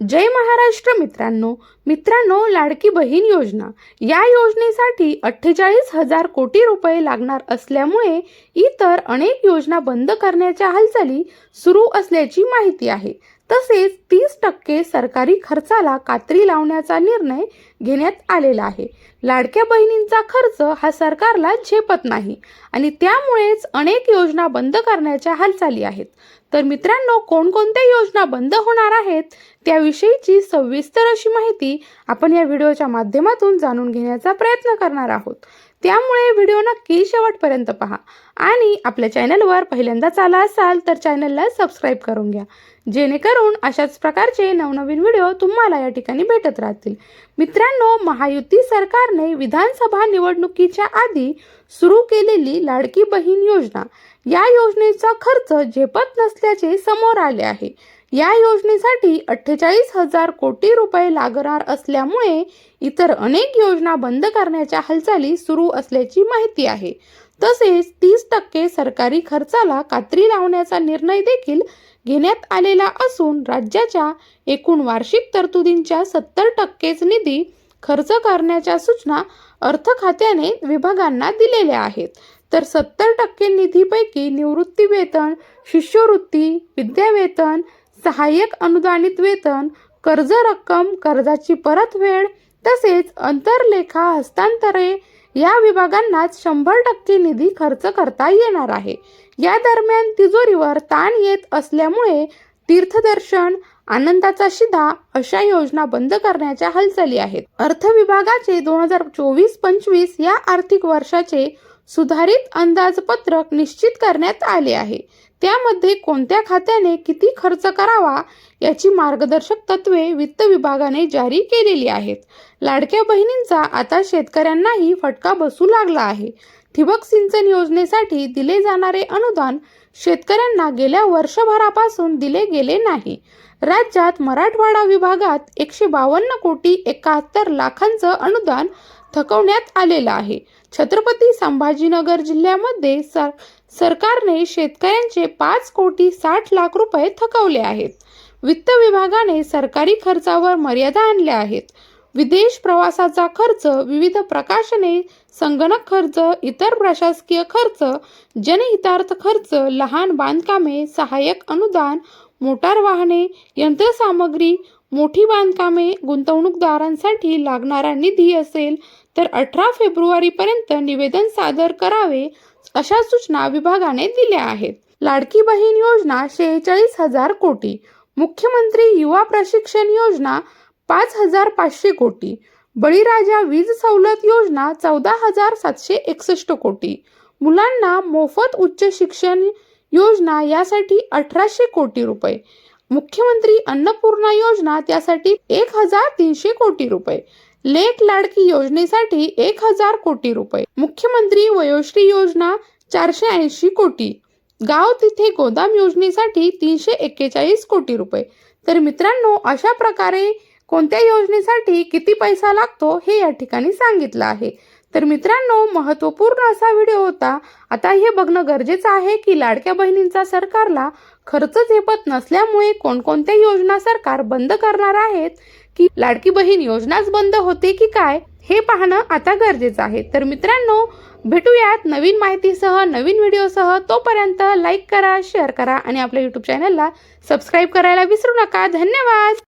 जय महाराष्ट्र मित्रांनो. मित्रांनो लाडकी बहीण योजना. या योजनेसाठी अठ्ठेचाळीस हजार कोटी रुपये लागणार असल्यामुळे इतर अनेक योजना बंद करण्याच्या हालचाली सुरू असल्याची माहिती आहे. तसेच तीस टक्के सरकारी खर्चाला कात्री लावण्याचा निर्णय घेण्यात आलेला आहे. लाडक्या बहिणींचा खर्च हा सरकारला झेपत नाही आणि त्यामुळेच अनेक योजना बंद करण्याच्या हालचाली आहेत. तर मित्रांनो कोणकोणत्या योजना बंद होणार आहेत त्याविषयीची सविस्तर अशी माहिती आपण या व्हिडिओच्या माध्यमातून जाणून घेण्याचा प्रयत्न करणार आहोत. त्यामुळे व्हिडिओ नक्की शेवटपर्यंत पहा. आणि आपल्या चॅनलवर पहिल्यांदाच आला असाल तर चॅनलला सबस्क्राईब करून घ्या. जेणेकरून अशाच प्रकारचे नवनवीन व्हिडिओ तुम्हाला या ठिकाणी भेटत राहतील. मित्रांनो महायुती सरकारने विधानसभा निवडणुकीच्या आधी सुरू केलेली लाडकी बहीण योजना या योजनेचा खर्च झेपत नसल्याचे समोर आले आहे. या योजनेसाठी अठ्ठेचाळीस हजार कोटी रुपये लागणार असल्यामुळे इतर अनेक योजना बंद करण्याच्या हालचाली सुरू असल्याची माहिती आहे. तसेच तीस टक्के सरकारी खर्चाला कात्री लावण्याचा निर्णय देखील घेण्यात आलेला असून राज्याच्या एकूण वार्षिक तरतुदींच्या सत्तर टक्केच निधी खर्च करण्याच्या सूचना अर्थ खात्याने विभागांना दिलेल्या आहेत. तर सत्तर टक्के निधीपैकी निवृत्ती वेतन शिष्यवृत्ती विद्यावेतन सहाय्यक अनुदानित वेतन कर्ज रक्कम कर्जाची परतफेड तसेच अंतरलेखा हस्तांतरे या विभागांनाच शंभर टक्के निधी खर्च करता येणार आहे. या दरम्यान तिजोरीवर ताण येत असल्यामुळे तीर्थदर्शन आनंदाचा शिधा अशा योजना बंद करण्याच्या हालचाली आहेत. अर्थ विभागाचे दोन हजार चोवीस पंचवीस या आर्थिक वर्षाचे सुधारित अंदाजपत्रक निश्चित करण्यात आले आहे. त्यामध्ये कोणत्या खात्याने किती खर्च करावा याची मार्गदर्शक तत्वे वित्त विभागाने जारी केलेली आहेत. लाडक्या बहिणींचा आता शेतकऱ्यांनाही फटका बसू लागला आहे. ठिबक सिंचन योजनेसाठी दिले जाणारे अनुदान शेतकऱ्यांना गेल्या वर्षभरापासून दिले गेले नाही. राज्यात मराठवाडा विभागात एकशे बावन्न कोटी एकाहत्तर लाखांचं अनुदान थकवण्यात आलेला आहे. छत्रपती संभाजीनगर जिल्ह्यामध्ये सर सरकारने शेतकऱ्यांचे पाच कोटी साठ लाख रुपये थकवले आहेत. वित्त विभागाने सरकारी खर्चावर मर्यादा आणल्या आहेत. विदेश प्रवासाचा खर्च विविध प्रकाशने संगणक खर्च इतर प्रशासकीय खर्च जनहितार्थ खर्च लहान बांधकामे सहाय्यक अनुदान मोटार वाहने यंत्रसामग्री मोठी बांधकामे गुंतवणूकदारांसाठी लागणारा निधी असेल तर अठरा फेब्रुवारीपर्यंत निवेदन सादर करावे अशा सूचना विभागाने दिल्या आहेत. लाडकी बहीण योजना शेहेचाळीस हजार कोटी. मुख्यमंत्री युवा प्रशिक्षण योजना पाच हजार पाचशे कोटी. बळीराजा वीज सवलत योजना चौदा हजार सातशे एकसष्ट कोटी. मुलांना मोफत उच्च शिक्षण योजना यासाठी अठराशे कोटी रुपये. मुख्यमंत्री अन्नपूर्णा योजना त्यासाठी एक हजार तीनशे कोटी रुपये. लेख लाडकी योजनेसाठी एक हजार कोटी रुपये. मुख्यमंत्री वयोश्री योजना चारशे ऐंशी कोटी. गाव तिथे गोदाम योजनेसाठी तीनशे एक्केचाळीस कोटी रुपये. तर मित्रांनो अशा प्रकारे कोणत्या योजनेसाठी किती पैसा लागतो हे या ठिकाणी सांगितलं आहे. तर मित्रांनो महत्त्वपूर्ण असा व्हिडिओ होता. आता हे बघणं गरजेचं आहे की लाडक्या बहिणींचा सरकारला खर्च झेपत नसल्यामुळे कोणकोणत्या योजना सरकार बंद करणार आहेत? की लाडकी बहीण योजनाच बंद होते की काय? हे पाहणं आता गरजेचं आहे. तर मित्रांनो भेटूयात नवीन माहितीसह नवीन व्हिडिओसह. तोपर्यंत लाईक करा शेअर करा आणि आपल्या यूट्यूब चॅनलला सबस्क्राईब करायला विसरू नका. धन्यवाद!